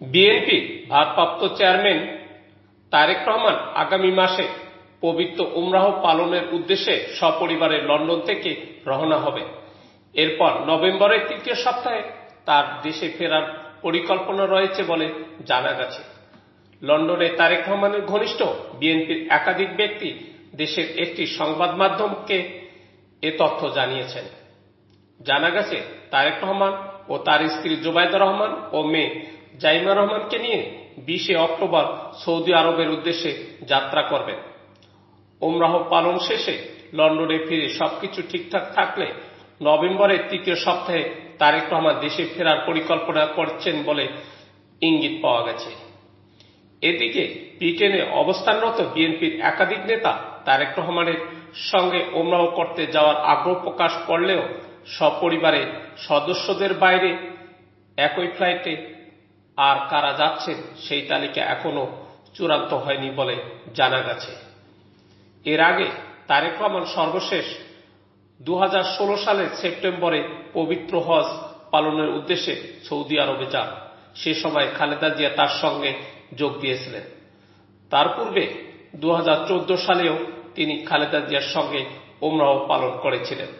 BNP ভারপ্রাপ্ত chairman Tarique Rahman আগামী মাসে পবিত্র উমরাহ পালনের উদ্দেশ্যে সপরিবারে লন্ডন থেকে রওনা হবে। এরপর নভেম্বরের তৃতীয় সপ্তাহে তার দেশে ফেরার পরিকল্পনা রয়েছে বলে জানা গেছে। লন্ডনে তারেক রহমানের ঘনিষ্ঠ বিএনপির একাধিক ব্যক্তি দেশের একটি সংবাদ মাধ্যমকে এ তথ্য জানিয়েছেন। জানা গেছে, তারেক রহমান ও তার স্ত্রী জুবাইদা রহমান ও মেয়ে জাইমা রহমানকে নিয়ে বিশে অক্টোবর সৌদি আরবের উদ্দেশ্যে যাত্রা করবেন ওমরাহ পালন শেষে লন্ডনে ফিরে সবকিছু ঠিকঠাক থাকলে নভেম্বরের তৃতীয় সপ্তাহে তারেক রহমান দেশে ফেরার পরিকল্পনা করছেন বলে ইঙ্গিত পাওয়া গেছে। এদিকে ব্রিটেনে অবস্থানরত বিএনপির একাধিক নেতা তারেক রহমানের সঙ্গে ওমরাহ করতে যাওয়ার আগ্রহ প্রকাশ করলেও সপরিবারে সদস্যদের বাইরে একই ফ্লাইটে আর কারা যাচ্ছেন সেই তালিকা এখনও চূড়ান্ত হয়নি বলে জানা গেছে। এর আগে তারেক রহমান সর্বশেষ দু হাজার ষোলো সালের সেপ্টেম্বরে পবিত্র হজ পালনের উদ্দেশ্যে সৌদি আরবে যান। সে সময় খালেদা জিয়া তার সঙ্গে যোগ দিয়েছিলেন। তার পূর্বে দু হাজার চোদ্দ সালেও তিনি খালেদা জিয়ার সঙ্গে ওমরাহ পালন করেছিলেন।